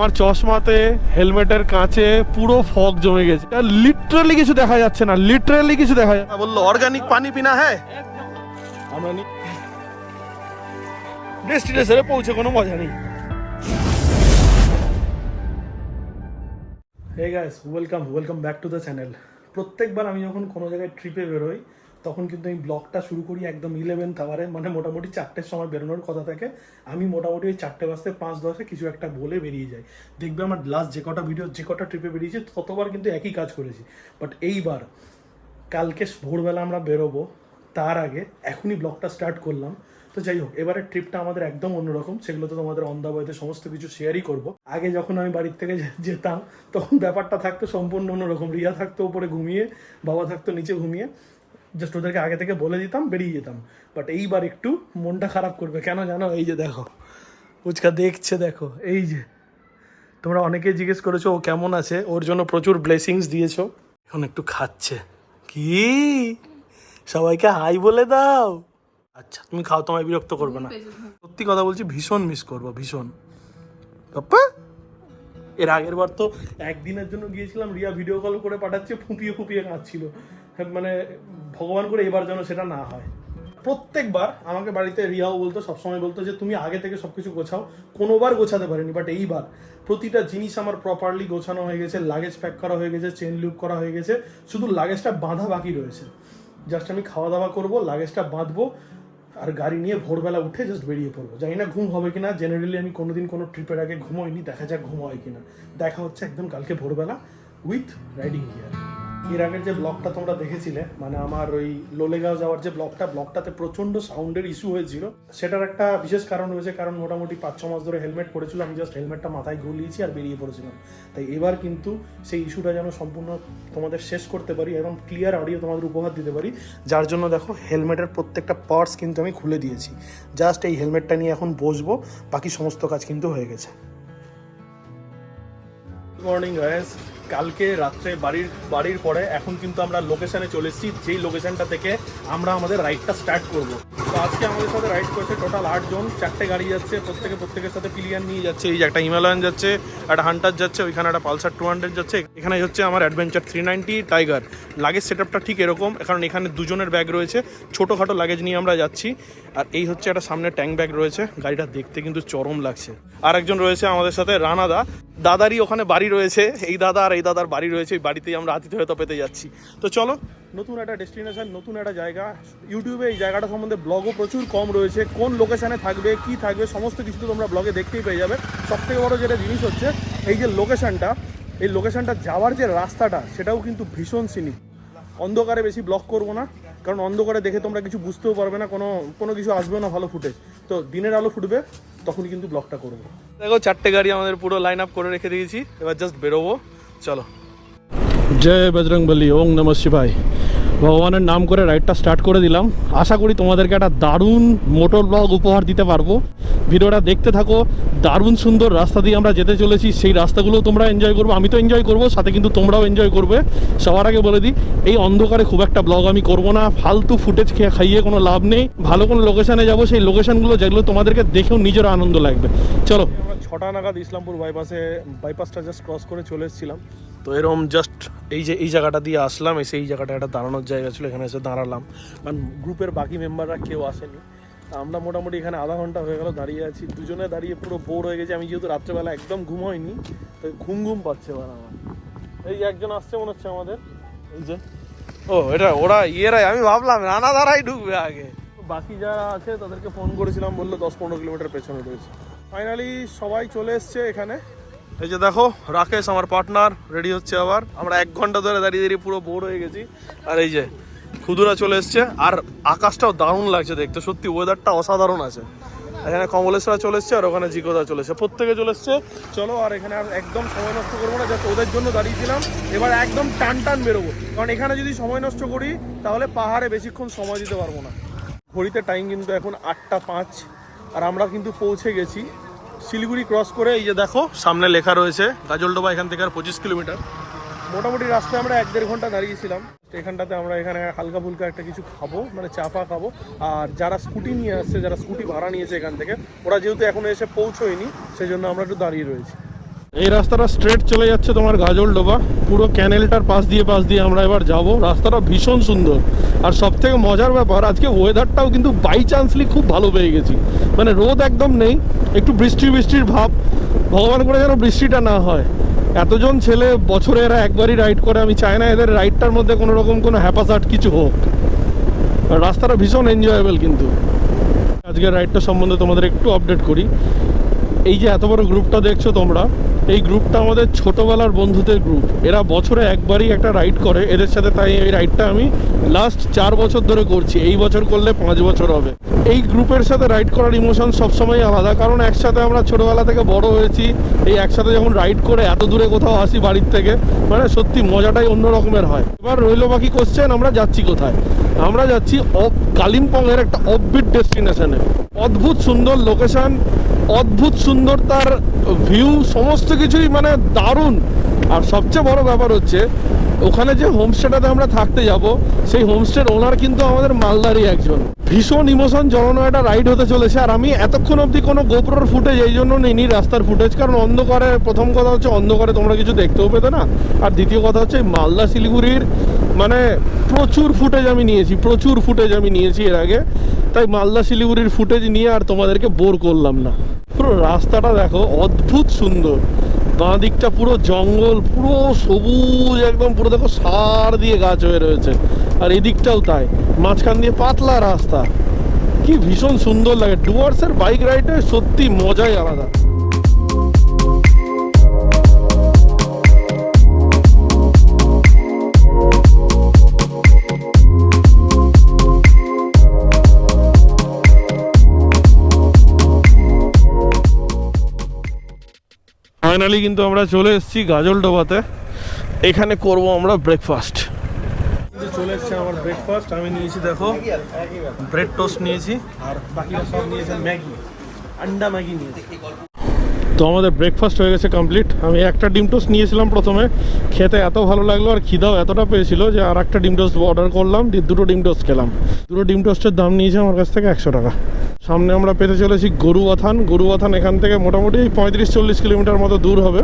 আমার চশমাতে হেলমেটের কাঁচে পুরো ফগ জমে গেছে। লিটারালি কিছু দেখা যাচ্ছে না লিটারালি কিছু দেখা যাচ্ছে না। বলল অর্গানিক পানি পিনা হ্যাঁ আমরা নি ডেস্টিনেশনে পৌঁছে কোনো মজা নেই। Hey guys welcome welcome back to the channel প্রত্যেকবার আমি যখন কোনো জায়গায় ট্রিপে বেরোই তখন কিন্তু আমি ব্লগটা শুরু করি একদম ইলেভেন্থ আওয়ারে মানে মোটামুটি চারটের সময় বেরোনোর কথা থাকে। আমি মোটামুটি ওই চারটে বাজতে পাঁচ দশে কিছু একটা বলে বেরিয়ে যাই। দেখবে আমার লাস্ট যে কটা ভিডিও যে কটা ট্রিপে বেরিয়েছে, ততবার কিন্তু একই কাজ করেছি। বাট এইবার কালকে ভোরবেলা আমরা বেরোবো, তার আগে এখনই ব্লগটা স্টার্ট করলাম। তো যাই হোক এবারে ট্রিপটা আমাদের একদম অন্যরকম, সেগুলো তো তোমাদের অন দা সমস্ত কিছু শেয়ারই করব। আগে যখন আমি বাড়ির থেকে যেতাম, তখন ব্যাপারটা থাকতো সম্পূর্ণ অন্যরকম। রিয়া থাকতো উপরে ঘুমিয়ে, বাবা থাকতো নিচে ঘুমিয়ে। জাস্ট ওদেরকে আগে থেকে বলে দিতাম, বেরিয়ে যেতাম। বাট এইবার একটু মনটা খারাপ করবে। কেন জানো? এই যে দেখো ফুচকা দেখছে দেখো, এই যে। তোমরা অনেকে জিজ্ঞেস করেছ, ও কেমন আছে? ওর জন্য প্রচুর ব্লেসিংস দিয়েছ। এখন একটু খাচ্ছে। কি? সবাইকে হাই বলে দাও। আচ্ছা তুমি খাও, তোমায় বিরক্ত করবে না। সত্যি কথা বলছি, ভীষণ মিস করব, ভীষণ। পাপ্পা এর আগের বার তো একদিনের জন্য গিয়েছিলাম, রিয়া ভিডিও কল করে পাঠাচ্ছে, ফুপিয়ে ফুপিয়ে কাঁদছিল। মানে ভগবান করে এবার যেন সেটা না হয়। প্রত্যেকবার আমাকে বাড়িতে রিয়াও বলতো, সবসময় বলতো যে, তুমি আগে থেকে সবকিছু গোছাও। কোনোবার গোছাতে পারিনি বাট এইবার। প্রতিটা জিনিস আমার প্রপারলি গোছানো হয়ে গেছে লাগেজ প্যাক করা হয়ে গেছে চেন লুপ করা হয়ে গেছে, শুধু লাগেজটা বাঁধা বাকি রয়েছে। জাস্ট আমি খাওয়া দাওয়া করব লাগেজটা বাঁধবো, আর গাড়ি নিয়ে ভোরবেলা উঠে জাস্ট বেরিয়ে পড়ব। জানি না ঘুম হবে কিনা জেনারেলি আমি কোনোদিন কোনো ট্রিপের আগে ঘুমোইনি, দেখা যাক ঘুম হয় কিনা। দেখা হচ্ছে একদম কালকে ভোরবেলা উইথ রাইডিং গিয়ার এর আগের যে ব্লগটা তোমরা দেখেছিলে মানে আমার ওই লোলেগাঁও যাওয়ার যে ব্লগটা, ব্লগটাতে প্রচণ্ড সাউন্ডের ইস্যু হয়েছিল। সেটার একটা বিশেষ কারণ হয়েছে, কারণ মোটামুটি পাঁচ ছ মাস ধরে হেলমেট পরেছিল, আমি জাস্ট হেলমেটটা মাথায় গলিয়েছি আর বেরিয়ে পড়েছিলাম। তাই এবার কিন্তু সেই ইস্যুটা যেন সম্পূর্ণ তোমাদের শেষ করতে পারি এবং ক্লিয়ার অডিও তোমাদের উপহার দিতে পারি। যার জন্য দেখো হেলমেটের প্রত্যেকটা পার্টস কিন্তু আমি খুলে দিয়েছি। জাস্ট এই হেলমেটটা নিয়ে এখন বসবো, বাকি সমস্ত কাজ কিন্তু হয়ে গেছে। মর্নিং গাইস কালকে রাত্রে বাড়ির বাড়ির পরে এখন কিন্তু আমরা লোকেশনে চলে এসেছি। যেই লোকেশনটা থেকে আমরা আমাদের রাইডটা স্টার্ট করব। তো আজকে আমাদের সাথে রাইড করছে টোটাল আটজন চারটে গাড়ি যাচ্ছে, প্রত্যেকে প্রত্যেকের সাথে পিলিয়ান নিয়ে যাচ্ছে। এই একটা হিমালয়ান যাচ্ছে, একটা হান্টার যাচ্ছে, ওইখানে একটা পালসার টু হান্ড্রেড যাচ্ছে। এখানে হচ্ছে আমার adventure three ninety tiger luggage set আপটা ঠিক এরকম, কারণ এখানে দুজনের ব্যাগ রয়েছে। ছোটোখাটো লাগেজ নিয়ে আমরা যাচ্ছি। আর এই হচ্ছে একটা সামনে ট্যাঙ্ক ব্যাগ রয়েছে। গাড়িটা দেখতে কিন্তু চরম লাগছে। আর একজন রয়েছে আমাদের সাথে রানাদা দাদারই ওখানে বাড়ি রয়েছে, এই দাদা আর এই দাদার বাড়ি রয়েছে, এই বাড়িতেই আমরা আতিথেয়তা পেতে যাচ্ছি। তো চলো, নতুন একটা ডেস্টিনেশন নতুন একটা জায়গা ইউটিউবে এই জায়গাটা সম্বন্ধে ব্লগও প্রচুর কম রয়েছে, কোন লোকেশানে থাকবে, কি থাকবে, সমস্ত কিছু তো তোমরা ব্লগে দেখতেই পেয়ে যাবে। সব থেকে বড় যেটা জিনিস হচ্ছে, এই যে লোকেশানটা এই লোকেশানটা যাওয়ার যে রাস্তাটা, সেটাও কিন্তু ভীষণ সিনিক অন্ধকারে বেশি ব্লক করব না। কারণ অন্ধকারে দেখে তোমরা কিছু বুঝতেও পারবে না কোনো কোনো কিছু আসবে না ভালো ফুটেজ তো দিনের আলো ফুটবে তখন কিন্তু ব্লকটা করব। দেখো চারটে গাড়ি আমাদের পুরো লাইন আপ করে রেখে দিয়েছি। এবার জাস্ট বেরোবো। চলো। জয় বজরং বলি ওং নম শিবাই ভগবানের নাম করে রাইডটা স্টার্ট করে দিলাম। আশা করি তোমাদেরকে একটা দারুণ মোটর ব্লগ উপহার দিতে পারব। ভিডিওটা দেখতে থাকো দারুণ সুন্দর রাস্তা দিয়ে আমরা যেতে চলেছি সেই রাস্তাগুলো তোমরা এনজয় করব আমি তো এনজয় করব সাথে কিন্তু তোমরাও এনজয় করবে। সবার আগে বলে দিই এই অন্ধকারে খুব একটা ব্লগ আমি করব না ফালতু ফুটেজ খেয়ে খাইয়ে কোনো লাভ নেই ভালো কোনো লোকেশানে যাব সেই লোকেশনগুলো যেগুলো তোমাদেরকে দেখেও নিজের আনন্দ লাগবে। চলো। আমরা ছটা নাগাদ ইসলামপুর বাইপাসে বাইপাসটা জাস্ট ক্রস করে চলে এসেছিলাম। তো এরকম জাস্ট এই যে এই জায়গাটা দিয়ে আসলাম এসে এই জায়গাটা একটা দাঁড়ানোর জায়গা ছিল এখানে এসে দাঁড়ালাম। কারণ গ্রুপের বাকি মেম্বাররা কেউ আসেনি। আমরা মোটামুটি এখানে আধা ঘণ্টা হয়ে গেল দাঁড়িয়ে আছি। দুজনে দাঁড়িয়ে পুরো বোর হয়ে গেছে। আমি যেহেতু রাত্রেবেলা একদম ঘুম হয়নি তো ঘুম ঘুম পাচ্ছে এবার আমার। এই একজন আসছে মনে হচ্ছে আমাদের। এই যে। ও, এটা ওরা, ইয়েরাই, আমি ভাবলাম রানা ধারাই ঢুকবে আগে। বাকি যারা আছে, তাদেরকে ফোন করেছিলাম, বলল দশ পনেরো কিলোমিটার পেছনে রয়েছে। ফাইনালি সবাই চলে এসছে এখানে। এই যে দেখো, রাকেশ, আমার পার্টনার রেডি হচ্ছে আবার। আমরা এক ঘণ্টা ধরে দাঁড়িয়ে দাঁড়িয়ে পুরো বোর হয়ে গেছি। আর এই যে খুদুরা চলে এসছে, আর আকাশটাও দারুণ লাগছে দেখতে। সত্যি ওয়েদারটা অসাধারণ আছে। এখানে কমলেশ্বরা চলে এসছে আর ওখানে জিকোদা চলে এসছে। প্রত্যেকে চলে এসছে। চলো, আর এখানে আর একদম সময় নষ্ট করব না যাতে ওদের জন্য দাঁড়িয়েছিলাম। এবার একদম টান টান বেরোবো। কারণ এখানে যদি সময় নষ্ট করি, তাহলে পাহাড়ে বেশিক্ষণ সময় দিতে পারব না। ঘড়িতে টাইম কিন্তু এখন আটটা পাঁচ, আর আমরা কিন্তু পৌঁছে গেছি। শিলিগুড়ি ক্রস করে, এই যে দেখো, সামনে লেখা রয়েছে, গাজলডোবা এখান থেকে আর পঁচিশ কিলোমিটার। মোটামুটি রাস্তায় আমরা এক দেড় ঘণ্টা দাঁড়িয়েছিলাম। এখানটাতে আমরা এখানে হালকা ফুলকা একটা কিছু খাব মানে চা ফা খাব। আর যারা স্কুটি নিয়ে আসছে, যারা স্কুটি ভাড়া নিয়েছে এখান থেকে, ওরা যেহেতু এখনও এসে পৌঁছোয়নি সেই জন্য আমরা একটু দাঁড়িয়ে রয়েছি। এই রাস্তাটা স্ট্রেট চলে যাচ্ছে তোমার গাজল ডোবা পুরো ক্যানেলটার পাশ দিয়ে পাশ দিয়ে আমরা এবার যাব। রাস্তাটা ভীষণ সুন্দর। আর সব থেকে মজার ব্যাপার, আজকে ওয়েদারটাও কিন্তু বাই চান্সলি খুব ভালো পেয়ে গেছি। মানে রোদ একদম নেই, একটু বৃষ্টি বৃষ্টির ভাব। ভগবান করে যেন বৃষ্টিটা না হয়। এতজন ছেলে বছরে এরা একবারই রাইড করে, আমি চাই না এদের রাইডটার মধ্যে কোনো রকম কোনো হ্যাপাসাট কিছু হোক। রাস্তাটা ভীষণ এনজয়েবল কিন্তু। আজকের রাইডটা সম্বন্ধে তোমাদের একটু আপডেট করি। এই যে এত বড় গ্রুপটা দেখছ তোমরা, এই গ্রুপটা আমাদের ছোটোবেলার বন্ধুদের গ্রুপ এরা বছরে একবারই একটা রাইড করে, এদের সাথে তাই এই রাইডটা আমি লাস্ট চার বছর ধরে করছি। এই বছর করলে পাঁচ বছর হবে। এই গ্রুপের সাথে রাইড করার ইমোশন সবসময় আলাদা। কারণ একসাথে আমরা ছোটবেলা থেকে বড় হয়েছি, এই একসাথে যখন রাইড করে এত দূরে কোথাও আসি বাড়ির থেকে মানে সত্যি মজাটাই অন্য রকমের হয়। এবার রইল বাকি কোশ্চেন আমরা যাচ্ছি কোথায়? আমরা যাচ্ছি অফ কালিম্পং এর একটা অফবিট ডেস্টিনেশনে অদ্ভুত সুন্দর লোকেশন অদ্ভুত সুন্দর তার ভিউ সমস্ত কিছুই মানে দারুণ। আর সবচেয়ে বড় ব্যাপার হচ্ছে ওখানে যে হোমস্টেটাতে আমরা থাকতে যাব, সেই হোমস্টের ওনার কিন্তু আমাদের মালদারই একজন। ভীষণ ইমোশন জড়ানো একটা রাইড হতে চলেছে, আর আমি এতক্ষণ অবধি কোনো গোপ্রোর ফুটেজ, এই জন্য নিইনি রাস্তার ফুটেজ, কারণ অন্ধকারে, প্রথম কথা হচ্ছে অন্ধকারে তোমরা কিছু দেখতেও পেতে না, আর দ্বিতীয় কথা হচ্ছে মালদা শিলিগুড়ির মানে প্রচুর ফুটেজ আমি নিয়েছি, প্রচুর ফুটেজ আমি নিয়েছি এর আগে, তাই মালদা শিলিগুড়ির ফুটেজ নিয়ে আর তোমাদেরকে বোর করলাম না। পুরো রাস্তাটা দেখো অদ্ভুত সুন্দর। বাঁ দিকটা পুরো জঙ্গল, পুরো সবুজ একদম, পুরো দেখো সার দিয়ে গাছ হয়ে রয়েছে। আর এদিকটাও দিকটাও তাই। মাঝখান দিয়ে পাতলা রাস্তা। কি ভীষণ সুন্দর লাগে। ডুয়ার্সের বাইক রাইডে সত্যি মজাই আলাদা। ফাইনালি কিন্তু আমরা চলে এসেছি গাজলডোবাতে এখানে করব আমরা ব্রেকফাস্ট চলে এসেছে আমার ব্রেকফাস্ট আমি নিয়েছি দেখো ব্রেড টোস্ট নিয়েছি আর বাকিরা সব নিয়েছে ম্যাগি আন্ডা ম্যাগি নিয়েছি। তো আমাদের ব্রেকফাস্ট হয়ে গেছে কমপ্লিট আমি একটা ডিম টোস্ট নিয়েছিলাম প্রথমে খেতে এত ভালো লাগল আর খিদাও এতটা পেয়েছিল যে আর একটা ডিম টোস্ট অর্ডার করলাম দিয়ে দুটো ডিম টোস্ট খেলাম। দুটো ডিম টোস্টের দাম নিয়েছে আমার কাছ থেকে একশো টাকা। সামনে আমরা পেতে চলেছি গরুবাথান গরুবাথান এখান থেকে মোটামুটি পঁয়ত্রিশ চল্লিশ কিলোমিটার মতো দূর হবে।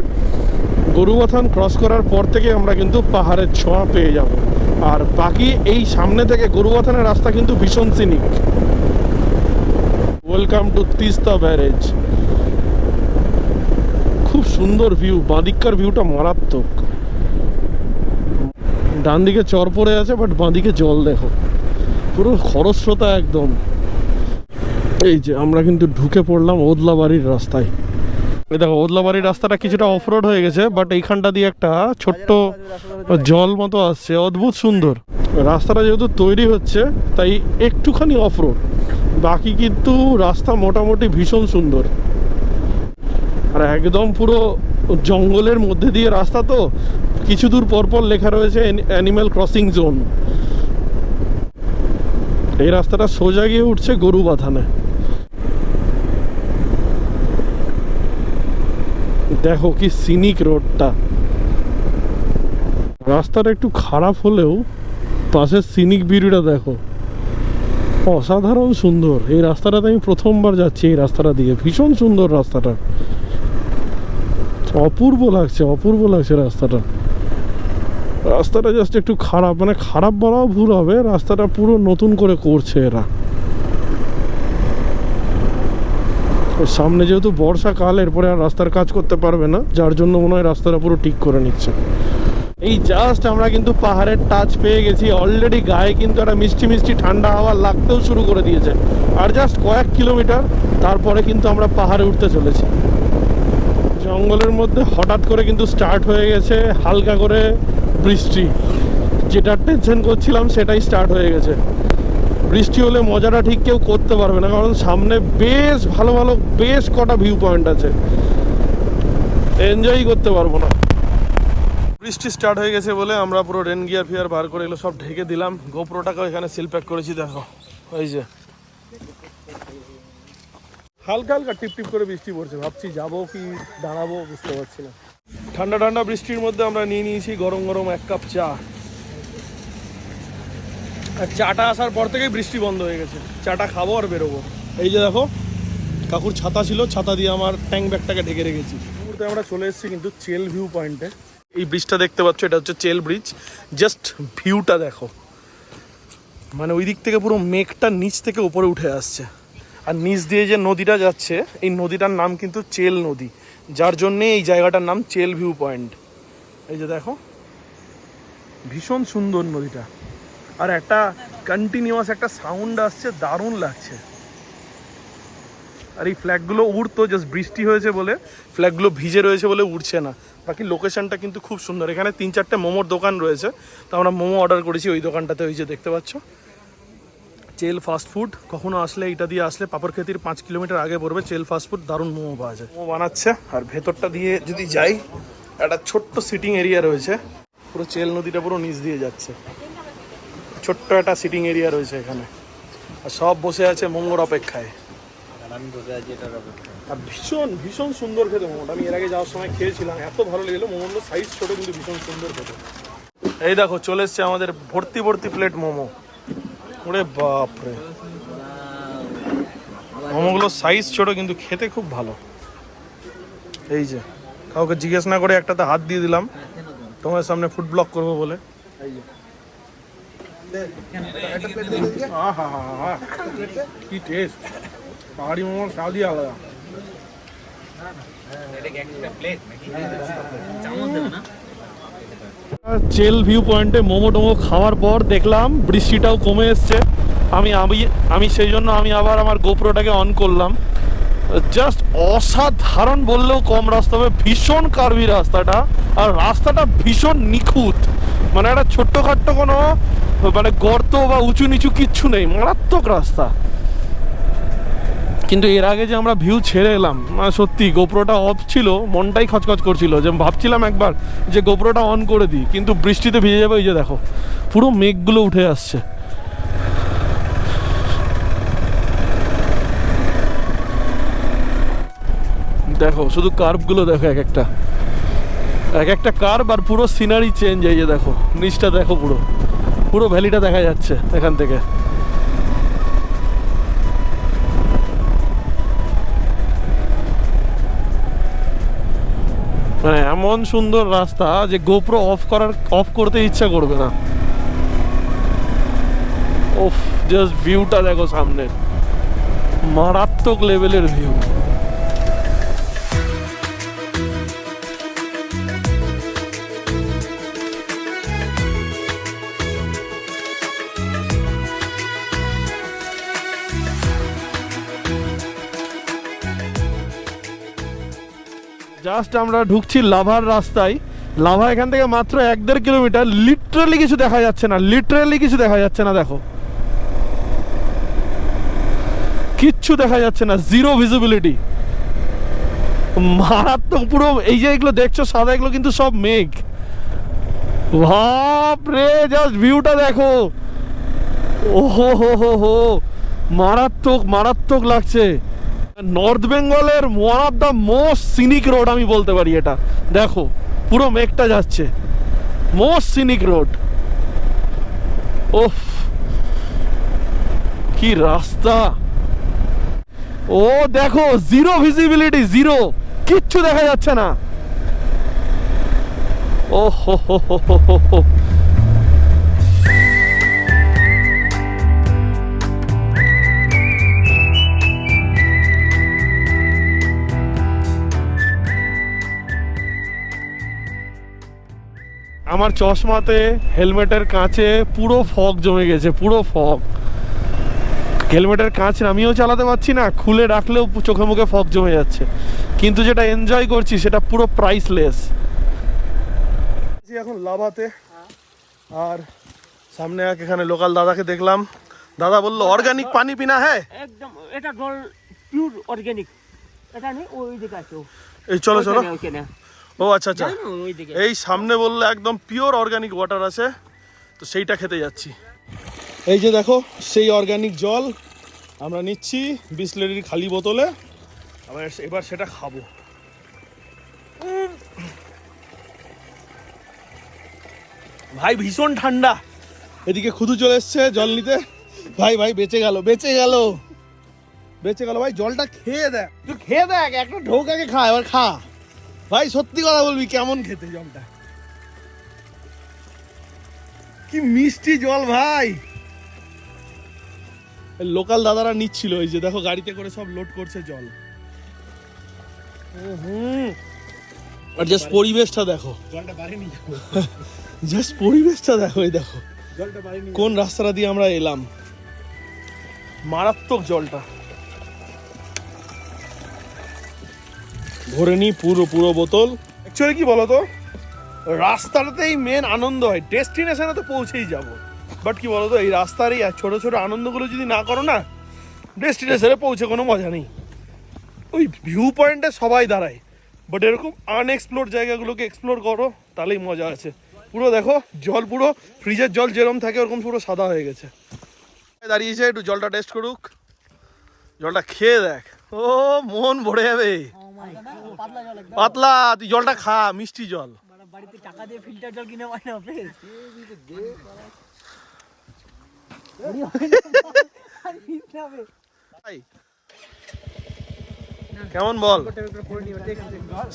গরুবাথান ক্রস করার পর থেকে আমরা কিন্তু পাহাড়ের ছোঁয়া পেয়ে যাব। আর বাকি এই সামনে থেকে গরুবাথানের রাস্তা কিন্তু ভীষণ scenic welcome to Teesta barrage. খুব সুন্দর ভিউ বাঁদিককার ভিউটা মারাত্মক। ডান দিকে চর পড়ে আছে বাট বাঁদিকে জল দেখো। পুরো খরস্রোতা একদম। এই যে আমরা কিন্তু ঢুকে পড়লাম ওদলাবাড়ির রাস্তায়। এই দেখো, ওদলাবাড়ির রাস্তাটা কিছুটা অফরোড হয়ে গেছে বাট এইখানটা দিয়ে একটা ছোট্ট জল মতো আসছে, অদ্ভুত সুন্দর। রাস্তাটা যেহেতু তৈরি হচ্ছে, তাই একটুখানি অফরোড বাকি কিন্তু রাস্তা মোটামুটি ভীষণ সুন্দর। আর একদম পুরো জঙ্গলের মধ্যে দিয়ে রাস্তা তো, কিছু দূর পর পর লেখা রয়েছে অ্যানিম্যাল ক্রসিং জোন এই রাস্তাটা সোজা গিয়ে উঠছে গরু বাথানে দেখো কি সিনিক রোডটা রাস্তাটা একটু খারাপ হলেও পাশের সিনিক বিউটিটা দেখো। অসাধারণ সুন্দর। এই রাস্তাটাতে আমি প্রথমবার যাচ্ছি এই রাস্তাটা দিয়ে। ভীষণ সুন্দর রাস্তাটা। অপূর্ব লাগছে অপূর্ব লাগছে রাস্তাটা। রাস্তাটা জাস্ট একটু খারাপ মানে খারাপ বলাও ভুল হবে। রাস্তাটা পুরো নতুন করে করছে এরা ওর সামনে যেহেতু বর্ষাকাল এরপরে আর রাস্তার কাজ করতে পারবে না, যার জন্য মনে হয় রাস্তাটা পুরো ঠিক করে নিচ্ছে। এই জাস্ট আমরা কিন্তু পাহাড়ের টাচ পেয়ে গেছি অলরেডি গায়ে কিন্তু একটা মিষ্টি মিষ্টি ঠান্ডা হাওয়া লাগতেও শুরু করে দিয়েছে। আর জাস্ট কয়েক কিলোমিটার, তারপরে কিন্তু আমরা পাহাড়ে উঠতে চলেছি। জঙ্গলের মধ্যে হঠাৎ করে কিন্তু স্টার্ট হয়ে গেছে হালকা করে বৃষ্টি। যেটা টেনশন করছিলাম, সেটাই স্টার্ট হয়ে গেছে। বৃষ্টি হলে মজাটা ঠিক কেউ করতে পারবে না, কারণ সামনে বেশ ভালো ভালো বেশ কটা ভিউ পয়েন্ট আছে। এনজয়ই করতে পারব না। বৃষ্টি স্টার্ট হয়ে গেছে বলে আমরা পুরো রেন গিয়ার ফিয়ার বার করে এগুলো সব ঢেকে দিলাম। গোপ্রোটাকে এখানে সিল প্যাক করেছি, দেখো। ওই যে। হালকা হালকা টিপ টিপ করে বৃষ্টি পড়ছে, ভাবছি যাব কি, দাঁড়াবো বুঝতে পারছি না। ঠান্ডা ঠান্ডা বৃষ্টির মধ্যে আমরা নিয়ে নিয়েছি গরম গরম এক কাপ চা। চাটা আসার পর থেকেই বৃষ্টি বন্ধ হয়ে গেছে। চাটা খাব আর বেরোবো। এই যে দেখো, কাকুর ছাতা ছিল, ছাতা দিয়ে আমার ট্যাঙ্ক ব্যাগটাকে ঢেকে রেখেছি। মুহূর্তে আমরা চলে এসেছি কিন্তু চেল ভিউ পয়েন্টে। এই ব্রিজটা দেখতে পাচ্ছ, এটা হচ্ছে চেল ব্রিজ জাস্ট ভিউটা দেখো। মানে ওই দিক থেকে পুরো মেঘটা নিচ থেকে উপরে উঠে আসছে। আর নিচ দিয়ে যে নদীটা যাচ্ছে, এই নদীটার নাম কিন্তু চেল নদী। যার জন্যে এই জায়গাটার নাম চেল ভিউ পয়েন্ট। এই যে দেখো, ভীষণ সুন্দর নদীটা। আর একটা কন্টিনিউয়াস একটা সাউন্ড আসছে, দারুণ লাগছে। আর এই ফ্ল্যাগগুলো উড়তো জাস্ট বৃষ্টি হয়েছে বলে ফ্ল্যাগগুলো ভিজে রয়েছে বলে উড়ছে না। বাকি লোকেশনটা কিন্তু খুব সুন্দর। এখানে তিন চারটে মোমোর দোকান রয়েছে। তো আমরা মোমো অর্ডার করেছি ওই দোকানটাতে, ওই যে দেখতে পাচ্ছ। চেল ফাস্ট ফুড কখনো আসলে এটা দিয়ে আসলে পাপড়খেতির পাঁচ কিলোমিটার আগে পড়বে, চেল ফাস্ট ফুড দারুণ মোমো পাওয়া যায়। মোমো বানাচ্ছে, আর ভেতরটা দিয়ে যদি যাই, একটা ছোট্ট সিটিং এরিয়া রয়েছে। পুরো চেল নদীটা পুরো নিচ দিয়ে যাচ্ছে। ছোট্ট একটা সিটিং এরিয়া রয়েছে এখানে। আর সব বসে আছে মোমোর অপেক্ষায়। আমি বসে আছি এটার অপেক্ষা আর ভীষণ ভীষণ সুন্দর খেতে মোমোটা। আমি এর আগে যাওয়ার সময় খেয়েছিলাম এত ভালো লেগেলো। মোমোর সাইজ ছোট কিন্তু ভীষণ সুন্দর খেতে। এই দেখো চলে এসছে আমাদের ভর্তি ভর্তি প্লেট মোমো। ওরে বাপরে। মোমোগুলোর সাইজ ছোট কিন্তু খেতে খুব ভালো। এই যে কাউকে জিজ্ঞেস না করে একটাতে হাত দিয়ে দিলাম। তোমার সামনে ফুড ব্লক করব বলে। এই যে। কি টেস্ট পাহাড়ি মোমোর স্বাদই আলাদা। চেল ভিউ পয়েন্টে মোমো টোমো খাওয়ার পর দেখলাম বৃষ্টিটাও কমে এসছে। আমি আমি আমি সেই জন্য আমি আবার আমার গোপ্রোটাকে অন করলাম। জাস্ট অসাধারণ বললেও কম রাস্তা হবে ভীষণ কার্বি রাস্তাটা। আর রাস্তাটা ভীষণ নিখুঁত। মানে একটা ছোট্টখাট্ট কোনো মানে গর্ত বা উঁচু নিচু কিচ্ছু নেই, মারাত্মক রাস্তা। কিন্তু এর আগে যে আমরা ভিউ ছেড়ে এলাম সত্যি, গোপ্রোটা অফ ছিল, মনটাই খচখচ করছিল, যে ভাবছিলাম একবার যে গোপ্রোটা অন করে দিই, কিন্তু বৃষ্টিতে ভিজে যাবে, ওই যে দেখো, পুরো মেঘগুলো উঠে আসছে। দেখো, শুধু কার্ভগুলো দেখো এক একটা। এক একটা কার্ভ আর পুরো সিনারি চেঞ্জ এই যে দেখো, নিচটা দেখো পুরো। পুরো ভ্যালিটা দেখা যাচ্ছে এখান থেকে। মানে এমন সুন্দর রাস্তা যে গোপ্রো অফ করার অফ করতে ইচ্ছা করবে না। ওফ জাস্ট ভিউটা দেখো সামনে। মারাত্মক লেভেলের ভিউ জাস্ট আমরা ঢুকছি লাভার রাস্তায়। লাভা এখান থেকে মাত্র এক দেড় কিলোমিটার। লিটারালি কিছু দেখা যাচ্ছে না। লিটারালি কিছু দেখা যাচ্ছে না, দেখো। কিচ্ছু দেখা যাচ্ছে না। জিরো ভিজিবিলিটি মারাত্মক পুরো এই যে এগুলো দেখছ, সাদা এগুলো কিন্তু সব মেঘ। বাপ রে জাস্ট ভিউটা দেখো। ও হো হো হো মারাত্মক মারাত্মক লাগছে। নর্থ বেঙ্গলের one of the most scenic road আমি বলতে পারি এটা। দেখো, পুরো মেঘটা যাচ্ছে। মোস্ট সিনিক রোড ওফ, কি রাস্তা। ও, দেখো জিরো ভিজিবিলিটি জিরো কিচ্ছু দেখা যাচ্ছে না। ও হো হো হো হো হো। আমার চশমাতে হেলমেটের কাঁচে পুরো ফগ জমে গেছে পুরো ফগ। হেলমেটের কাঁচ আমিও চালাতে পারছি না খুলে রাখলেও চোখে মুখে ফগ জমে যাচ্ছে। কিন্তু যেটা এনজয় করছি সেটা পুরো প্রাইসলেস এখন লাভাতে। আর সামনে এক এখানে লোকাল দাদাকে দেখলাম। দাদা বলল অর্গানিক পানি পিনা হ্যাঁ? একদম এটা জল পিওর অর্গানিক এটা নেই ওই দিকে আছে এই চলো চলো। ও আচ্ছা আচ্ছা। এই সামনে বললে একদম পিওর অর্গানিক ওয়াটার আছে তো সেইটা খেতে যাচ্ছি। এই যে দেখো সেই অর্গানিক জল আমরা নিচ্ছি বিসলেরির খালি বোতলে। আবার এবার সেটা খাব। ভাই ভীষণ ঠান্ডা। এদিকে খুদু চলে এসছে জল নিতে। ভাই ভাই বেঁচে গেল বেঁচে গেল। বেঁচে গেল। ভাই জলটা খেয়ে দেখ। তুই খেয়ে দেখ একটা ঢোক আগে খা এবার খা। ভাই সত্যি কথা বলবি কেমন খেতে জলটা? কি মিষ্টি জল ভাই। লোকাল দাদারা নিচ্ছিল ওই যে দেখো গাড়িতে করে সব লোড করছে জল। আর জাস্ট পরিবেশটা দেখো। জলটা বাড়ি নিয়ে জাস্ট পরিবেশটা দেখো এই দেখো। কোন রাস্তাটা দিয়ে আমরা এলাম? মারাত্মক জলটা। ভরে নি পুরো পুরো বোতল। অ্যাকচুয়ালি কি বলতো? রাস্তাটাতেই মেন আনন্দ হয়। ডেস্টিনেশনে তো পৌঁছেই যাব। বাট কি বলতো, এই রাস্তার এই ছোট ছোট আনন্দগুলো যদি না করো না ডেস্টিনেশনে পৌঁছে কোনো মজা নেই। ওই ভিউ পয়েন্টে সবাই দাঁড়ায়। বাট এরকম আনএক্সপ্লোর জায়গাগুলোকে এক্সপ্লোর করো, তাহলেই মজা আছে। পুরো দেখো, জল পুরো, ফ্রিজের জল যেরকম থাকে, ওরকম পুরো সাদা হয়ে গেছে। দাঁড়িয়েছে একটু জলটা টেস্ট করুক। জলটা খেয়ে দেখ। ও, মন ভরে যাবে। পাতলা তুই জলটা খা মিষ্টি জল। মানে বাড়িতে টাকা দিয়ে ফিল্টার জল কিনে পায় না কেমন বল?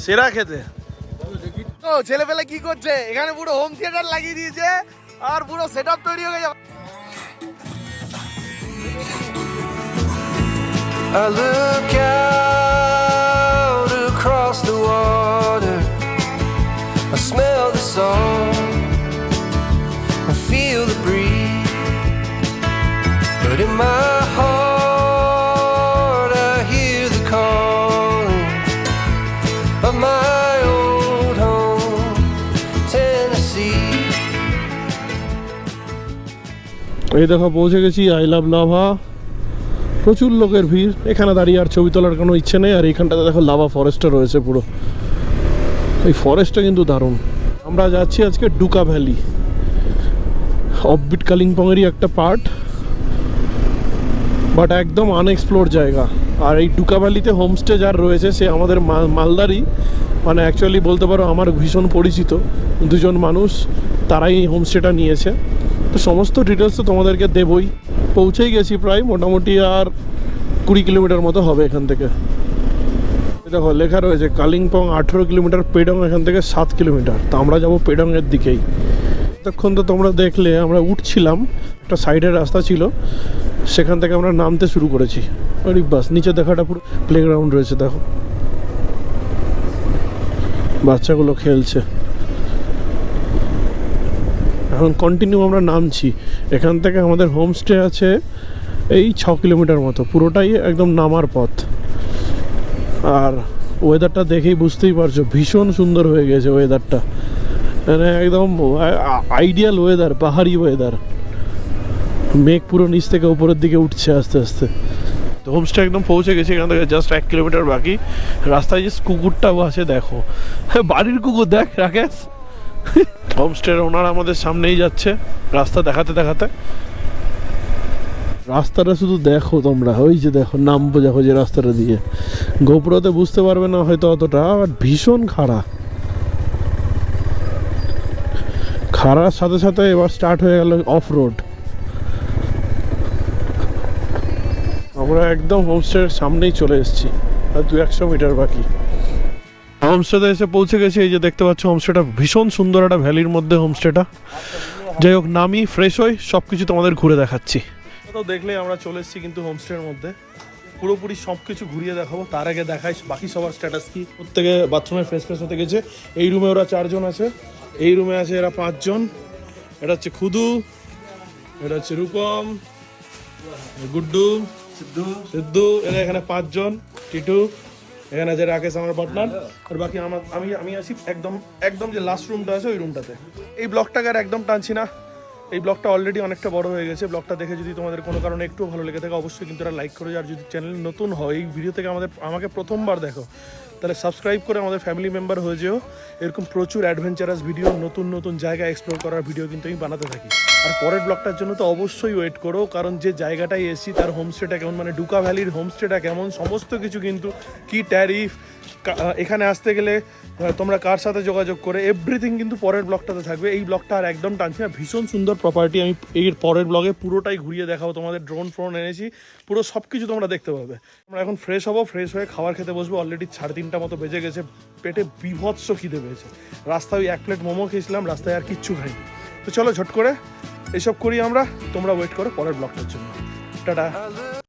সেরা খেতে। ও ছেলে পেলে কি করছে? এখানে পুরো হোম থিয়েটার লাগিয়ে দিয়েছে আর পুরো সেট তৈরি হয়ে যাবে I look out water. I smell the salt and feel the breeze. But in my heart, I hear the calling of my old home, Tennessee. এই দেখো পৌঁছে গেছি আই লাভ লাভা প্রচুর লোকের ভিড়। এখানে দাঁড়িয়ে আর ছবি তোলার কোনো ইচ্ছে নেই, আর এইখানটাতে দেখো লাভা ফরেস্টটা রয়েছে পুরো। এই ফরেস্টটা কিন্তু দারুণ। আমরা যাচ্ছি আজকে ডুকা ভ্যালি। অফবিট কালিম্পংয়েরই একটা পার্ট বাট একদম আনএক্সপ্লোর জায়গা। আর এই ডুকা ভ্যালিতে হোমস্টে যার রয়েছে, সে আমাদের মালদারই। মানে অ্যাকচুয়ালি বলতে পারো আমার ভীষণ পরিচিত। দুজন মানুষ, তারাই এই হোমস্টেটা নিয়েছে। তো সমস্ত ডিটেলস তো তোমাদেরকে দেবই। পৌঁছেই গেছি প্রায়, মোটামুটি আর কুড়ি কিলোমিটার মতো হবে এখান থেকে। দেখো, লেখা রয়েছে, কালিম্পং আঠেরো কিলোমিটার, পেডং এখান থেকে সাত কিলোমিটার। তো আমরা যাব পেডংয়ের দিকেই। এতক্ষণ তো তোমরা দেখলে, আমরা উঠছিলাম, একটা সাইডের রাস্তা ছিল। সেখান থেকে আমরা নামতে শুরু করেছি। ওই বাস, নিচে দেখাটা পুরো প্লেগ্রাউন্ড রয়েছে, দেখো। বাচ্চাগুলো খেলছে। এখন কন্টিনিউ আমরা নামছি। এখান থেকে আমাদের হোমস্টে আছে এই ছ কিলোমিটার মতো। পুরোটাই একদম নামার পথ। আর ওয়েদারটা দেখেই বুঝতেই পারছ, ভীষণ সুন্দর হয়ে গেছে ওয়েদারটা মানে একদম আইডিয়াল ওয়েদার পাহাড়ি ওয়েদার মেঘ পুরো নিচ থেকে উপরের দিকে উঠছে আস্তে আস্তে। তো হোমস্টে একদম পৌঁছে গেছি, এখান থেকে জাস্ট এক কিলোমিটার বাকি। রাস্তায় যে কুকুরটাও আছে, দেখো। বাড়ির কুকুর, দেখ, রাকেশ। হোমস্টের ওনার আমাদের সামনেই যাচ্ছে, রাস্তা দেখাতে দেখাতে। রাস্তাটা শুধু দেখো তোমরা, ওই যে দেখো নামবো দেখো যে রাস্তাটা দিয়ে। গোপুরতে বুঝতে পারবে না হয়তো অতটা বাট ভীষণ খাড়া। খাড়ার সাথে সাথে এবার স্টার্ট হয়ে গেল অফ রোড আমরা একদম হোমস্টের সামনেই চলে এসেছি, আর দু একশো মিটার বাকি। হোমস্টেতে এসে পৌঁছে গেছি, এই যে দেখতে পাচ্ছ হোমস্টেটা। ভীষণ সুন্দর একটা ভ্যালির মধ্যে হোমস্টেটা। যাই হোক, নামি, ফ্রেশ হই সব কিছু তোমাদের ঘুরে দেখাচ্ছি। তো দেখলে আমরা চলে এসেছি কিন্তু হোমস্টের মধ্যে। পুরোপুরি সব কিছু ঘুরিয়ে দেখাবো, তার আগে দেখাই বাকি সবার স্ট্যাটাস কি। প্রত্যেকে বাথরুমে ফ্রেশ ফ্রেশ হতে গেছে। এই রুমে ওরা চারজন আছে। এই রুমে আছে এরা পাঁচজন। এটা হচ্ছে খুদু, এটা হচ্ছে রূপম, গুড্ডু সিদ্ধু সিদ্ধু, এরা এখানে পাঁচজন, টিটু। এখানে আছে রাকেশ, আমার পার্টনার আর বাকি আমার আমি আমি আছি একদম একদম যে লাস্ট রুমটা আছে, ওই রুমটাতে এই ব্লকটাকে আর একদম টানছি না। এই ব্লগটা অলরেডি অনেকটা বড় হয়ে গেছে। ব্লগটা দেখে যদি তোমাদের কোনো কারণে একটু ভালো লেগে থাকে, অবশ্যই কিন্তু লাইক করো আর যদি চ্যানেল নতুন হয়, এই ভিডিও থেকে আমাদের আমাকে প্রথমবার দেখো তাহলে সাবস্ক্রাইব করে আমাদের ফ্যামিলি মেম্বার হয়ে যেও। এরকম প্রচুর অ্যাডভেঞ্চারাস ভিডিও নতুন নতুন জায়গা এক্সপ্লোর করার ভিডিও কিন্তু আমি বানাতে থাকি। আর পরের ব্লগটার জন্য তো অবশ্যই ওয়েট করো, কারণ যে জায়গাটায় এসেছি, তার হোমস্টেটা কেমন মানে ডুকা ভ্যালির হোমস্টেটা কেমন, সমস্ত কিছু কিন্তু, কি ট্যারিফ এখানে আসতে গেলে তোমরা কার সাথে যোগাযোগ করে এভরিথিং কিন্তু পরের ব্লগটাতে থাকবে। এই ব্লগটা আর একদম টানছি না, ভীষণ সুন্দর প্রপার্টি আমি এর পরের ব্লগে পুরোটাই ঘুরিয়ে দেখাবো, তোমাদের ড্রোন ফ্রোন এনেছি, পুরো সব কিছু তোমরা দেখতে পাবে। আমরা এখন ফ্রেশ হব ফ্রেশ হয়ে খাবার খেতে বসবো অলরেডি সাড়ে তিনটা মতো বেজে গেছে, পেটে বিভৎস খিদে পেয়েছে। রাস্তায় ওই এক প্লেট মোমো খেয়েছিলাম, রাস্তায় আর কিচ্ছু খাইনি। তো চলো ঝট করে, এসব করি আমরা, তোমরা ওয়েট করো, পরের ব্লগটার জন্য। টাটা।